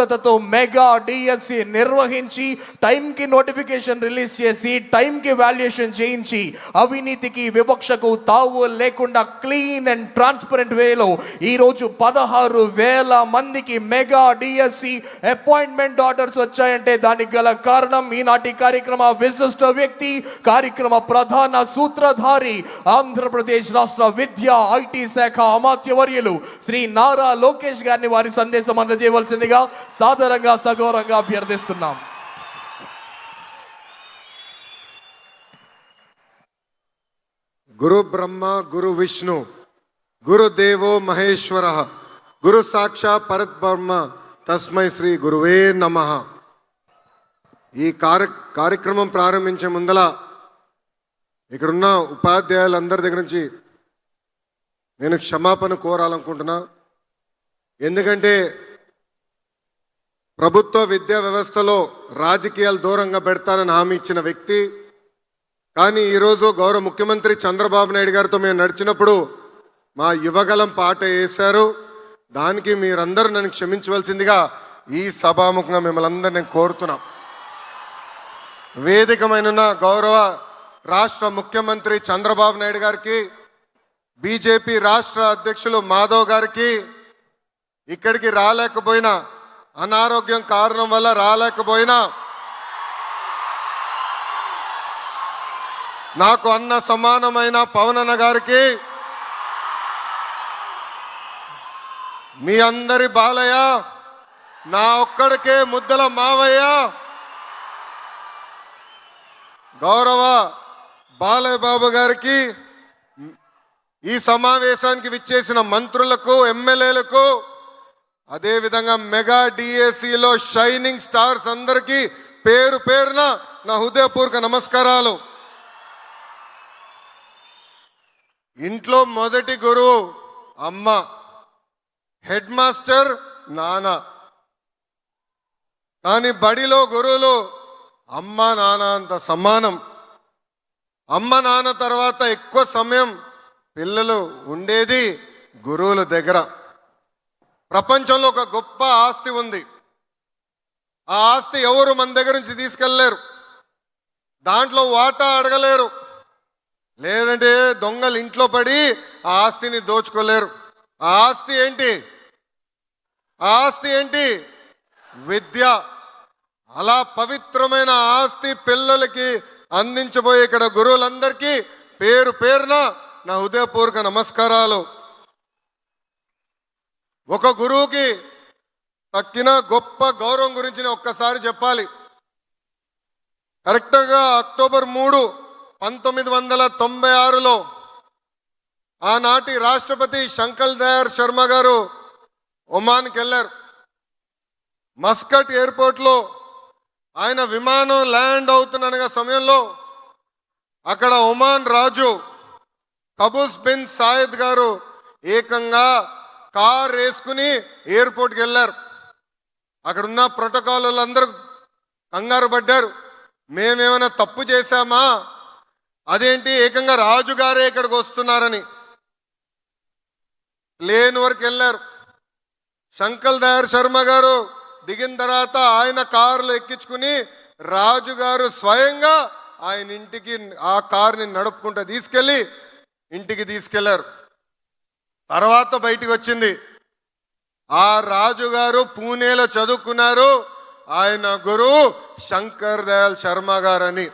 నిబద్ధతతో mega DSC నిర్వహించి టైంకి నోటిఫికేషన్ రిలీజ్ చేసి టైంకి వాల్యుయేషన్ చేయించి అవినీతికి వివక్షకు తావు లేకుండా క్లీన్ అండ్ ట్రాన్స్పరెంట్ వేలో ఈరోజు పదహారు వేల మందికి మెగా డిఎస్సి అపాయింట్మెంట్ ఆర్డర్స్ వచ్చాయంటే దానికి గల కారణం ఈనాటి కార్యక్రమ విశిష్ట వ్యక్తి కార్యక్రమ ప్రధాన సూత్రధారి ఆంధ్రప్రదేశ్ రాష్ట్ర విద్య ఐటీ శాఖ అమాత్యవర్యులు శ్రీ నారా లోకేష్ గారిని వారి సందేశం అందజేయవలసిందిగా సాదరంగా సగౌరంగా అభ్యర్థిస్తున్నాం. గురు బ్రహ్మ గురు విష్ణు గురు దేవో మహేశ్వర గురు సాక్షా పరబ్రహ్మ తస్మై శ్రీ గురువే నమ. ఈ కార్య కార్యక్రమం ప్రారంభించే ముందల ఇక్కడున్న ఉపాధ్యాయులందరి దగ్గర నుంచి నేను క్షమాపణ కోరాలనుకుంటున్నా. ఎందుకంటే ప్రభుత్వ విద్యా వ్యవస్థలో రాజకీయాలు దూరంగా పెడతానని హామీ ఇచ్చిన వ్యక్తి. కానీ ఈరోజు గౌరవ ముఖ్యమంత్రి చంద్రబాబు నాయుడు గారితో మేము నడిచినప్పుడు మా యువగలం పాట వేశారు. దానికి మీరందరూ నన్ను క్షమించవలసిందిగా ఈ సభాముఖంగా మిమ్మల్ని అందరూ నేను కోరుతున్నాం. వేదికమైన గౌరవ రాష్ట్ర ముఖ్యమంత్రి చంద్రబాబు నాయుడు గారికి బీజేపీ రాష్ట్ర అధ్యక్షులు మాధవ్ గారికి ఇక్కడికి రాలేకపోయినా అనారోగ్యం కారణం వల్ల రాలేకపోయినా నాకు అన్న సమానమైన పవనన్న గారికి మీ అందరి బాలయ్య నా ఒక్కడికే ముద్దల మావయ్య గౌరవ బాలయ్య బాబు గారికి ఈ సమావేశానికి విచ్చేసిన మంత్రులకు ఎమ్మెల్యేలకు అదేవిధంగా మెగా డిఏసిలో షైనింగ్ స్టార్స్ అందరికీ పేరు పేరున నా హృదయపూర్వక నమస్కారాలు. ఇంట్లో మొదటి గురువు అమ్మ హెడ్ మాస్టర్ నాన్న. కానీ బడిలో గురువులు అమ్మ నాన్న అంత సమానం. అమ్మ నాన్న తర్వాత ఎక్కువ సమయం పిల్లలు ఉండేది గురువుల దగ్గర. ప్రపంచంలో ఒక గొప్ప ఆస్తి ఉంది. ఆ ఆస్తి ఎవరు మన దగ్గర నుంచి తీసుకెళ్ళలేరు. దాంట్లో వాటా అడగలేరు. లేదంటే దొంగలు ఇంట్లో పడి ఆ ఆస్తిని దోచుకోలేరు. ఆ ఆస్తి ఏంటి? ఆ ఆస్తి ఏంటి? విద్య. అలా పవిత్రమైన ఆస్తి పిల్లలకి అందించబోయే ఇక్కడ గురువులందరికీ పేరు పేరున నా హృదయపూర్వక నమస్కారాలు. ఒక గురువుకి తక్కిన గొప్ప గౌరవం గురించి నేను ఒక్కసారి చెప్పాలి. కరెక్ట్గా అక్టోబర్ మూడు పంతొమ్మిది వందల తొంభై ఆరులో ఆనాటి రాష్ట్రపతి శంకర్ దయార్ శర్మ గారు ఒమాన్కి వెళ్ళారు. మస్కట్ ఎయిర్పోర్ట్లో ఆయన విమానం ల్యాండ్ అవుతున్న సమయంలో అక్కడ ఒమాన్ రాజు కబూస్ బిన్ సాయద్ గారు ఏకంగా కార్ వేసుకుని ఎయిర్పోర్ట్కి వెళ్ళారు. అక్కడున్న ప్రోటోకాల్ వాళ్ళందరూ కంగారు పడ్డారు. మేమేమైనా తప్పు చేశామా? అదేంటి? ఏకంగా రాజుగారే ఇక్కడికి వస్తున్నారని. లేని వరకు వెళ్ళారు. శంకల్ దయార్ శర్మ గారు దిగిన తర్వాత ఆయన కారులో ఎక్కించుకుని రాజుగారు స్వయంగా ఆయన ఇంటికి ఆ కారుని నడుపుకుంటూ తీసుకెళ్ళి ఇంటికి తీసుకెళ్ళారు. తర్వాత బయటికి వచ్చింది. ఆ రాజుగారు పూణేలో చదువుకున్నారు. ఆయన గురువు శంకర్ దయాల్ శర్మ గారని.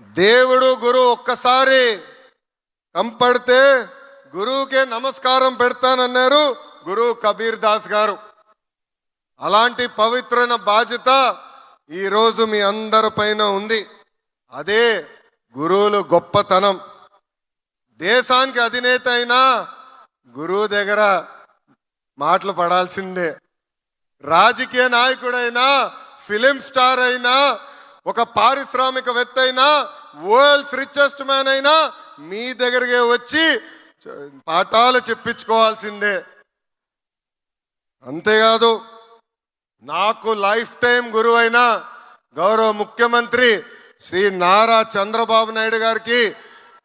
దేవుడు గురువు ఒక్కసారి కంపడితే గురువుకే నమస్కారం పెడతానన్నారు గురువు కబీర్ దాస్ గారు. అలాంటి పవిత్రన బాధ్యత ఈరోజు మీ అందరి పైన ఉంది. అదే గురువులు గొప్పతనం. దేశానికి అధినేత అయినా గురువు దగ్గర మాటలు పడాల్సిందే. రాజకీయ నాయకుడైనా ఫిలిం స్టార్ అయినా ఒక పారిశ్రామికవేత్త అయినా వరల్డ్స్ రిచెస్ట్ మ్యాన్ అయినా మీ దగ్గరికి వచ్చి పాఠాలు చెప్పించుకోవాల్సిందే. అంతేకాదు నాకు లైఫ్ టైం గురువైన గౌరవ ముఖ్యమంత్రి శ్రీ నారా చంద్రబాబు నాయుడు గారికి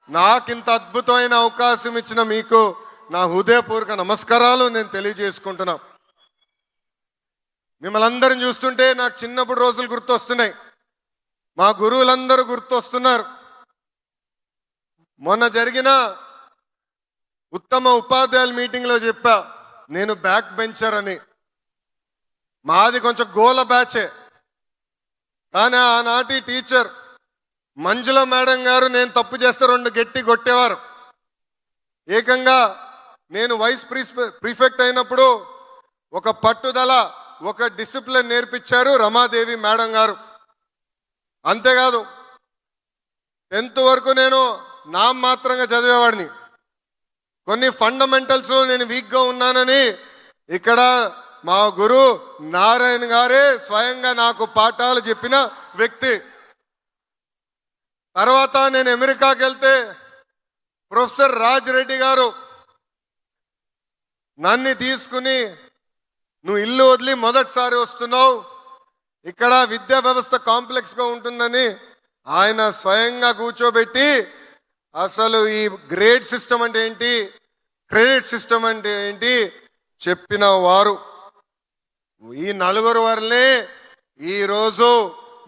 నాకింత అద్భుతమైన అవకాశం ఇచ్చిన మీకు నా హృదయపూర్వక నమస్కారాలు నేను తెలియజేసుకుంటున్నా. మిమ్మల్ని అందరిని చూస్తుంటే నాకు చిన్నప్పుడు రోజులు గుర్తొస్తున్నాయి. మా గురువులందరూ గుర్తొస్తున్నారు. మొన్న జరిగిన ఉత్తమ ఉపాధ్యాయుల మీటింగ్లో చెప్పా నేను బ్యాక్ బెంచర్ అని మాది కొంచెం గోల బ్యాచే. కానీ ఆనాటి టీచర్ మంజుల మేడం గారు నేను తప్పు చేస్తే రెండు గట్టి కొట్టేవారు. ఏకంగా నేను వైస్ ప్రిఫెక్ట్ అయినప్పుడు ఒక పట్టుదల ఒక డిసిప్లిన్ నేర్పించారు రమాదేవి మేడం గారు. అంతేకాదు టెన్త్ వరకు నేను నా మాత్రంగా చదివేవాడిని. కొన్ని ఫండమెంటల్స్లో నేను వీక్గా ఉన్నానని ఇక్కడ మా గురు నారాయణ గారే స్వయంగా నాకు పాఠాలు చెప్పిన వ్యక్తి. తర్వాత నేను అమెరికాకి వెళ్తే ప్రొఫెసర్ రాజ్ రెడ్డి గారు నన్ను తీసుకుని నువ్వు ఇల్లు వదిలి మొదటిసారి వస్తున్నావు. ఇక్కడ విద్యా వ్యవస్థ కాంప్లెక్స్గా ఉంటుందని ఆయన స్వయంగా కూర్చోబెట్టి అసలు ఈ గ్రేడ్ సిస్టమ్ అంటే ఏంటి? క్రెడిట్ సిస్టమ్ అంటే ఏంటి? చెప్పిన వారు. ఈ నలుగురు వరలే ఈరోజు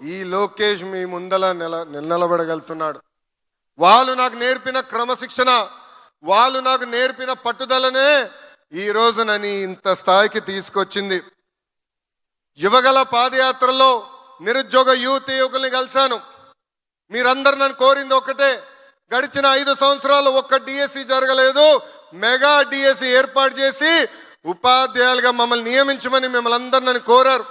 ఈ లోకేష్ మీ ముందల నిల నిలబడగలుగుతున్నాడు. వాళ్ళు నాకు నేర్పిన క్రమశిక్షణ వాళ్ళు నాకు నేర్పిన పట్టుదలనే ఈ రోజు నన్ను ఇంత స్థాయికి తీసుకొచ్చింది. యువగల పాదయాత్రలో నిరుద్యోగ యువతి యువకుల్ని కలిశాను. మీరందరు నన్ను కోరింది ఒకటే గడిచిన ఐదు సంవత్సరాలు ఒక్క డిఎస్సి జరగలేదు మెగా డిఎస్సి ఏర్పాటు చేసి ఉపాధ్యాయులుగా మమ్మల్ని నియమించమని మిమ్మల్ని అందరు నన్ను కోరారు.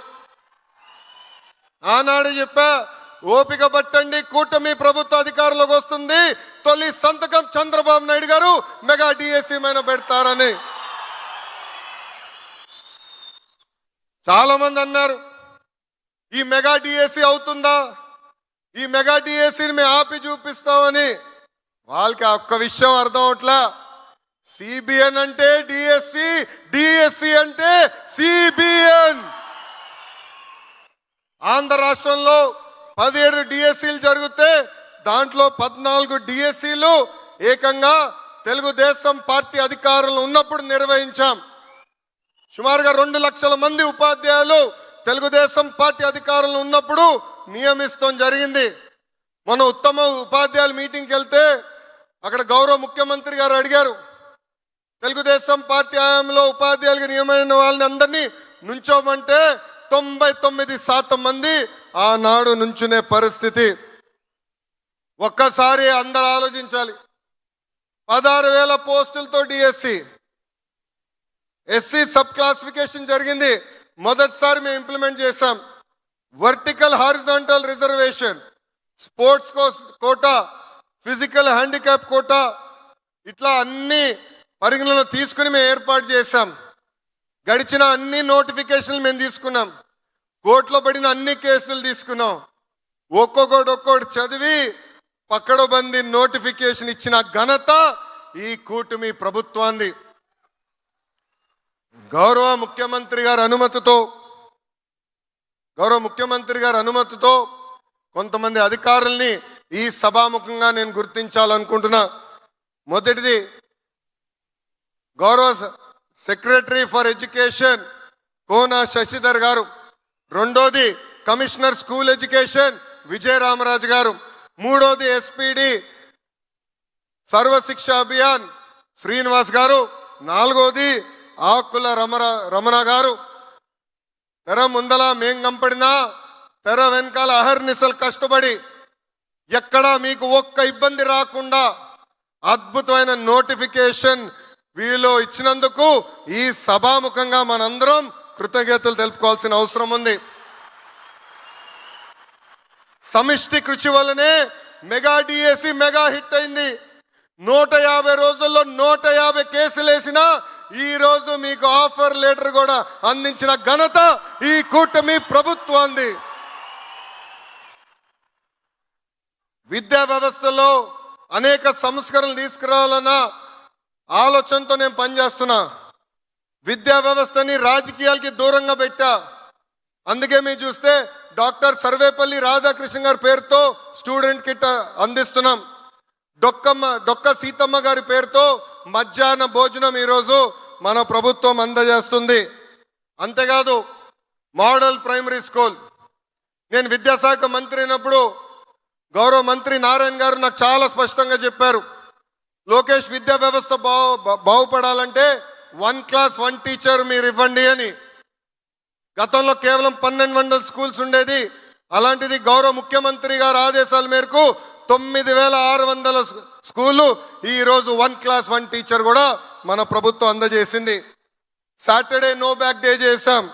ఆనాడు చెప్పా ఓపిక పట్టండి కూటమి ప్రభుత్వ అధికారంలోకి వస్తుంది. తొలి సంతకం చంద్రబాబు నాయుడు గారు మెగా డిఎస్సి మీద పెడతారని. చాలా మంది అన్నారు ఈ మెగా డిఎస్సీ అవుతుందా? ఈ మెగా డిఎస్సీని మేము ఆపి చూపిస్తామని. వాళ్ళకి ఒక్క విషయం అర్థం అవట్లా? సిబిఎన్ అంటే డిఎస్సి డిఎస్సి అంటే సిబిఎన్. ఆంధ్ర రాష్ట్రంలో పదిహేడు డిఎస్సీలు జరిగితే దాంట్లో పద్నాలుగు డిఎస్సీలు ఏకంగా తెలుగుదేశం పార్టీ అధికారంలో ఉన్నప్పుడు నిర్వహించాం. సుమారుగా రెండు లక్షల మంది ఉపాధ్యాయులు తెలుగుదేశం పార్టీ అధికారంలో ఉన్నప్పుడు నియమిస్తాం జరిగింది. మన ఉత్తమ ఉపాధ్యాయుల మీటింగ్కి వెళ్తే అక్కడ గౌరవ ముఖ్యమంత్రి గారు అడిగారు తెలుగుదేశం పార్టీ హయాంలో ఉపాధ్యాయులుగా నియమైన వాళ్ళని అందరినీ నుంచోమంటే తొంభై తొమ్మిది శాతం మంది ఆనాడు నుంచునే పరిస్థితి. ఒక్కసారి అందరు ఆలోచించాలి. పదహారు వేల పోస్టులతో డిఎస్సి ఎస్సీ సబ్ క్లాసిఫికేషన్ జరిగింది. మొదటిసారి మేము ఇంప్లిమెంట్ చేశాం. Vertical horizontal reservation sports quota physical handicap quota ఇట్లా అన్ని పరిగణలో తీసుకుని మేము ఏర్పాటు చేశాం. గడిచిన అన్ని నోటిఫికేషన్లు మేము తీసుకున్నాం. కోర్టులో పడిన అన్ని కేసులు తీసుకున్నాం. ఒక్కొక్కటి ఒక్కొక్కటి చదివి పక్కడబంది నోటిఫికేషన్ ఇచ్చిన ఘనత ఈ కూటమి ప్రభుత్వాన్ని గౌరవ ముఖ్యమంత్రి గారి అనుమతితో గౌరవ ముఖ్యమంత్రి గారి అనుమతితో కొంతమంది అధికారుల్ని ఈ సభాముఖంగా నేను గుర్తించాలనుకుంటున్నా. మొదటిది గౌరవ స- secretary for education Kona Sasidhar గారు. రెండోది కమిషనర్ స్కూల్ ఎడ్యుకేషన్ విజయరామరాజు గారు. మూడోది ఎస్పీడి సర్వశిక్ష అభియాన్ శ్రీనివాస్ గారు. నాలుగోది ఆకుల రమణ రమణ గారు. తెర ముందల మేం కంపడినా తెర వెనకాల అహర్నిశలు కష్టపడి ఎక్కడా మీకు ఒక్క ఇబ్బంది రాకుండా అద్భుతమైన నోటిఫికేషన్ వీళ్ళు ఇచ్చినందుకు ఈ సభాముఖంగా మనందరం కృతజ్ఞతలు తెలుపుకోవాల్సిన అవసరం ఉంది. సమిష్టి కృషి వల్లనే మెగా డిఎసి మెగా హిట్ అయింది. నూట యాభై రోజుల్లో నూట యాభై కేసులు వేసిన ఈ రోజు మీకు ఆఫర్ లెటర్ కూడా అందించిన ఘనత ఈ కూటమి ప్రభుత్వాన్ని విద్యా వ్యవస్థలో అనేక సంస్కరణలు తీసుకురావాలన్నా ఆలోచనతో నేను పనిచేస్తున్నా. విద్యా వ్యవస్థని రాజకీయాలకి దూరంగా పెట్టా. అందుకే మీరు చూస్తే డాక్టర్ సర్వేపల్లి రాధాకృష్ణ గారి పేరుతో స్టూడెంట్ కిట్ అందిస్తున్నాం. డొక్కమ్మ డొక్క సీతమ్మ గారి పేరుతో మధ్యాహ్న భోజనం ఈరోజు మన ప్రభుత్వం అందజేస్తుంది. అంతేకాదు మోడల్ ప్రైమరీ స్కూల్. నేను విద్యాశాఖ మంత్రి అయినప్పుడు గౌరవ మంత్రి నారాయణ గారు నాకు చాలా స్పష్టంగా చెప్పారు. లోకేష్ విద్యా వ్యవస్థ బాగు బాగుపడాలంటే వన్ క్లాస్ వన్ టీచర్ మీరు ఇవ్వండి అని. గతంలో కేవలం పన్నెండు వందల స్కూల్స్ ఉండేది. అలాంటిది గౌరవ ముఖ్యమంత్రి గారి ఆదేశాల మేరకు తొమ్మిది వేల ఆరు వందల స్కూళ్ళు school one class one teacher కూడా మన ప్రభుత్వం అందజేసింది. సాటర్డే నో బ్యాక్ డే చేశాం.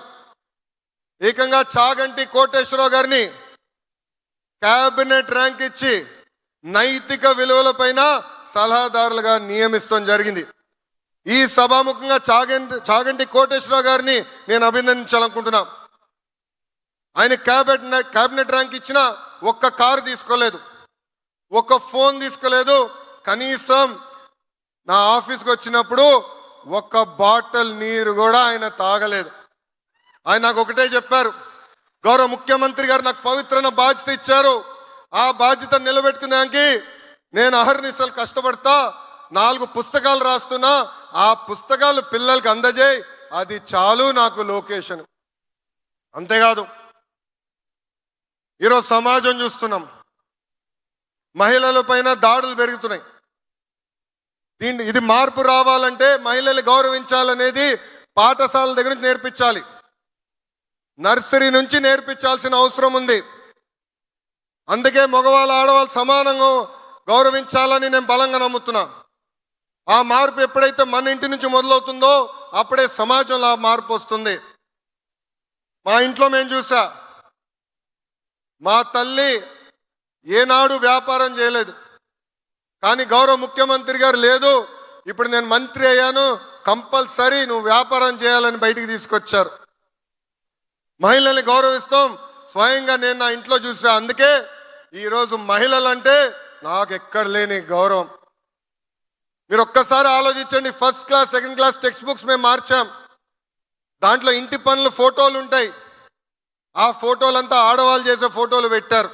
ఏకంగా చాగంటి కోటేశ్వరరావు గారిని క్యాబినెట్ ర్యాంక్ ఇచ్చి నైతిక విలువలపైన సలహాదారులుగా నియమిస్తాం జరిగింది. ఈ సభాముఖంగా చాగంటి చాగంటి కోటేశ్వరరావు గారిని నేను అభినందించాలనుకుంటున్నా. ఆయన క్యాబినెట్ క్యాబినెట్ ర్యాంక్ ఇచ్చిన ఒక్క కారు తీసుకోలేదు. ఒక్క ఫోన్ తీసుకోలేదు. కనీసం నా ఆఫీస్కి వచ్చినప్పుడు ఒక్క బాటిల్ నీరు కూడా ఆయన తాగలేదు. ఆయన నాకు ఒకటే చెప్పారు. గౌరవ ముఖ్యమంత్రి గారు నాకు పవిత్రమైన బాధ్యత ఇచ్చారు. ఆ బాధ్యత నిలబెట్టుకున్నానికి నేను అహర్నిశలు కష్టపడతా నాలుగు పుస్తకాలు రాస్తున్నా ఆ పుస్తకాలు పిల్లలకి అందజేయి అది చాలు నాకు లొకేషన్. అంతేకాదు ఈరోజు సమాజం చూస్తున్నాం. మహిళల పైన దాడులు పెరుగుతున్నాయి. దీన్ని ఇది మార్పు రావాలంటే మహిళలు గౌరవించాలనేది పాఠశాల దగ్గర నుంచి నేర్పించాలి. నర్సరీ నుంచి నేర్పించాల్సిన అవసరం ఉంది. అందుకే మగవాళ్ళు ఆడవాళ్ళు సమానంగా గౌరవించాలని నేను బలంగా నమ్ముతున్నాను ఆ మార్పు ఎప్పుడైతే మన ఇంటి నుంచి మొదలవుతుందో అప్పుడే సమాజంలో ఆ మార్పు వస్తుంది. మా ఇంట్లో మేము చూసా. మా తల్లి ఏనాడు వ్యాపారం చేయలేదు. కానీ గౌరవ ముఖ్యమంత్రి గారు లేదు. ఇప్పుడు నేను మంత్రి అయ్యాను. కంపల్సరీ నువ్వు వ్యాపారం చేయాలని బయటికి తీసుకొచ్చారు. మహిళల్ని గౌరవిస్తాం. స్వయంగా నేను నా ఇంట్లో చూసా. అందుకే ఈరోజు మహిళలంటే నాకు ఎక్కడ లేని గౌరవం. మీరు ఒక్కసారి ఆలోచించండి first class second class text books మేము మార్చాం. దాంట్లో ఇంటి పనులు ఫోటోలు ఉంటాయి. ఆ ఫోటోలంతా ఆడవాళ్ళు చేసే ఫోటోలు పెట్టారు.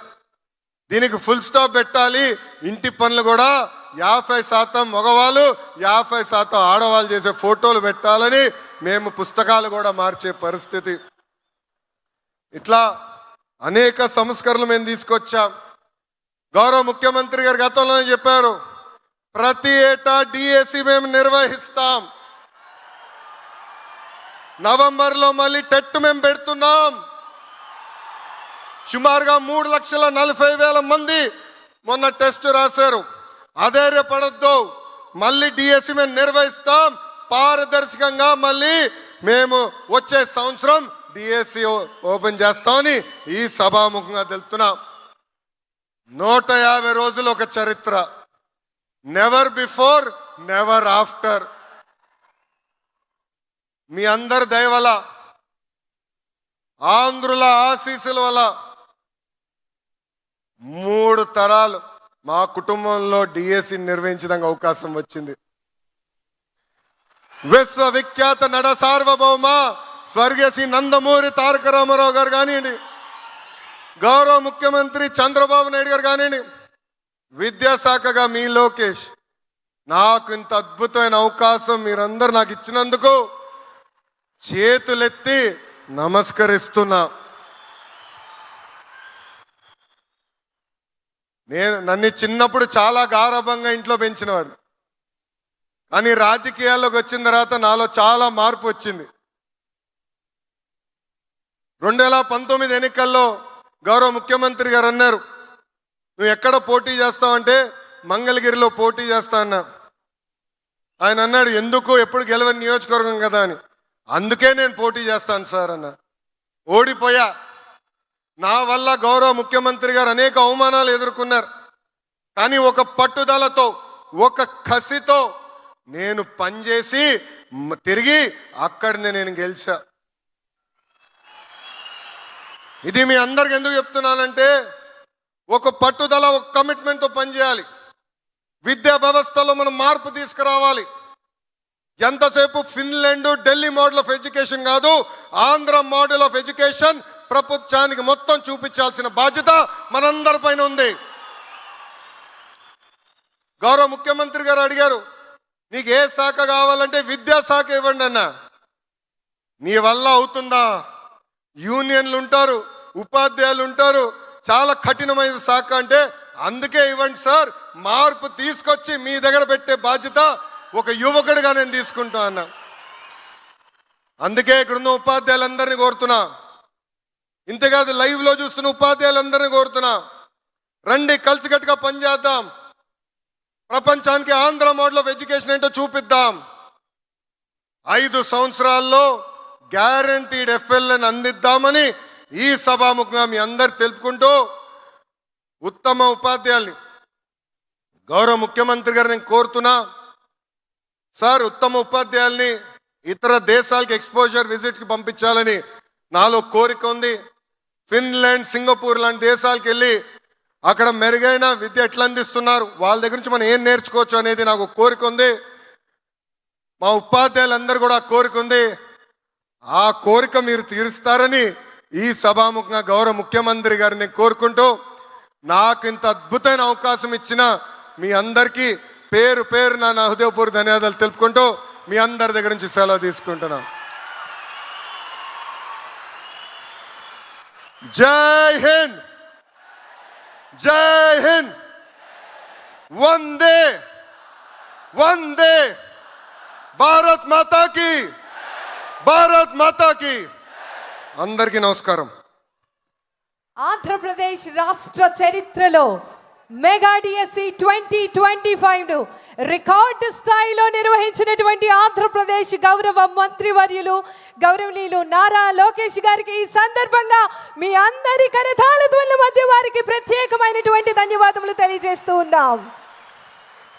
దీనికి ఫుల్ స్టాప్ పెట్టాలి. ఇంటి పనులు కూడా యాభై శాతం మగవాళ్ళు యాభై శాతం ఆడవాళ్ళు చేసే ఫోటోలు పెట్టాలని మేము పుస్తకాలు కూడా మార్చే పరిస్థితి. ఇట్లా అనేక సంస్కరణలు మేము తీసుకొచ్చాం. గౌరవ ముఖ్యమంత్రి గారు గతంలోనే చెప్పారు ప్రతి ఏటా డిఎస్సి మేము నిర్వహిస్తాం. నవంబర్లో మళ్ళీ టెట్ మేము పెడుతున్నాం. సుమారుగా మూడు లక్షల నలభై వేల మంది మొన్న టెస్ట్ రాశారు. అధైర్యపడద్దు. మళ్ళీ డిఎస్సి మేము నిర్వహిస్తాం. పారదర్శకంగా మళ్ళీ మేము వచ్చే సంవత్సరం డిఎస్సి ఓపెన్ చేస్తామని ఈ సభాముఖంగా తెలుపుతున్నాం. నూట యాభై రోజులు ఒక చరిత్ర. నెవర్ బిఫోర్ నెవర్ ఆఫ్టర్ మీ అందరి దయవల ఆంధ్రుల ఆశీస్సుల వల్ల మూడు తరాలు మా కుటుంబంలో డిఎస్సి నిర్వహించడానికి అవకాశం వచ్చింది. విశ్వవిఖ్యాత నడ సార్వభౌమ స్వర్గీయ శ్రీ నందమూరి తారక రామారావు గారు కానివ్వండి గౌరవ ముఖ్యమంత్రి చంద్రబాబు నాయుడు గారు కానివ్వండి విద్యాశాఖగా మీ లోకేష్ నాకు ఇంత అద్భుతమైన అవకాశం మీరందరూ నాకు ఇచ్చినందుకు చేతులెత్తి నమస్కరిస్తున్నా. నేను నన్ను చిన్నప్పుడు చాలా గారభంగా ఇంట్లో పెంచినవాడు. కానీ రాజకీయాల్లోకి వచ్చిన తర్వాత నాలో చాలా మార్పు వచ్చింది. రెండు వేల పంతొమ్మిది ఎన్నికల్లో గౌరవ ముఖ్యమంత్రి గారు అన్నారు నువ్వు ఎక్కడ పోటీ చేస్తావంటే మంగళగిరిలో పోటీ చేస్తా అన్నా ఆయన అన్నాడు ఎందుకు? ఎప్పుడు గెలవని నియోజకవర్గం కదా అని. అందుకే నేను పోటీ చేస్తాను సార్ అన్న ఓడిపోయా. నా వల్ల గౌరవ ముఖ్యమంత్రి గారు అనేక అవమానాలు ఎదుర్కొన్నారు. కానీ ఒక పట్టుదలతో ఒక కసితో నేను పనిచేసి తిరిగి అక్కడిని నేను గెలిచా. ఇది మీ అందరికి ఎందుకు చెప్తున్నానంటే ఒక పట్టుదల ఒక కమిట్మెంట్తో పనిచేయాలి. విద్యా వ్యవస్థలో మనం మార్పు తీసుకురావాలి. ఎంతసేపు Finland Delhi model of education కాదు ఆంధ్ర మోడల్ ఆఫ్ ఎడ్యుకేషన్ ప్రపంచానికి మొత్తం చూపించాల్సిన బాధ్యత మనందరిపైన ఉంది. గౌరవ ముఖ్యమంత్రి గారు అడిగారు నీకు ఏ శాఖ కావాలంటే విద్యాశాఖ ఇవ్వండి అన్న. నీ వల్ల అవుతుందా? యూనియన్లు ఉంటారు ఉపాధ్యాయులు ఉంటారు చాలా కఠినమైన శాఖ అంటే అందుకే ఇవ్వండి సార్ మార్పు తీసుకొచ్చి మీ దగ్గర పెట్టే బాధ్యత ఒక యువకుడిగా నేను తీసుకుంటా అన్న. అందుకే ఇక్కడున్న ఉపాధ్యాయులందరినీ కోరుతున్నా. ఇంతేకాదు లైవ్లో చూస్తున్న ఉపాధ్యాయులందరినీ కోరుతున్నా. రండి కలిసికట్టుగా పనిచేద్దాం. ప్రపంచానికి ఆంధ్ర మోడల్ ఆఫ్ ఎడ్యుకేషన్ ఏంటో చూపిద్దాం. ఐదు సంవత్సరాల్లో గ్యారంటీడ్ ఎఫ్ఎల్ఎన్ అందిద్దామని ఈ సభాముఖంగా మీ అందరు తెలుపుకుంటూ ఉత్తమ ఉపాధ్యాయుల్ని గౌరవ ముఖ్యమంత్రి గారు నేను కోరుతున్నా. సార్ ఉత్తమ ఉపాధ్యాయుల్ని ఇతర దేశాలకు ఎక్స్పోజర్ విజిట్కి పంపించాలని నాలో కోరిక ఉంది. ఫిన్లాండ్ సింగపూర్ లాంటి దేశాలకు వెళ్ళి అక్కడ మెరుగైన విద్య ఎట్లా అందిస్తున్నారు వాళ్ళ దగ్గర నుంచి మనం ఏం నేర్చుకోవచ్చు అనేది నాకు కోరిక ఉంది. మా ఉపాధ్యాయులందరూ కూడా కోరిక ఉంది. ఆ కోరిక మీరు తీరుస్తారని ఈ సభాముఖంగా గౌరవ ముఖ్యమంత్రి గారిని కోరుకుంటూ నాకు ఇంత అద్భుతమైన అవకాశం ఇచ్చిన మీ అందరికీ పేరు పేరు నా హృదయపూర్వ ధన్యవాదాలు తెలుపుకుంటూ మీ అందరి దగ్గర నుంచి సెలవు తీసుకుంటున్నాను జై హింద్! జై హింద్! వందే! వందే! భారత్ మాతాకి! భారత్ మాతాకి అందరికీ నమస్కారం. ఆంధ్రప్రదేశ్ రాష్ట్ర చరిత్రలో మెగా డిఎస్సి ట్వంటీ ట్వంటీ ఫైవ్ను రికార్డు స్థాయిలో నిర్వహించినటువంటి ఆంధ్రప్రదేశ్ గౌరవ మంత్రివర్యులు గౌరవనీయులు నారా లోకేష్ గారికి ఈ సందర్భంగా మీ అందరి కరతాళ ధ్వనుల మధ్య వారికి ప్రత్యేకమైనటువంటి ధన్యవాదములు తెలియజేస్తూ ఉన్నాం.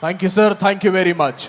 Thank you sir thank you very much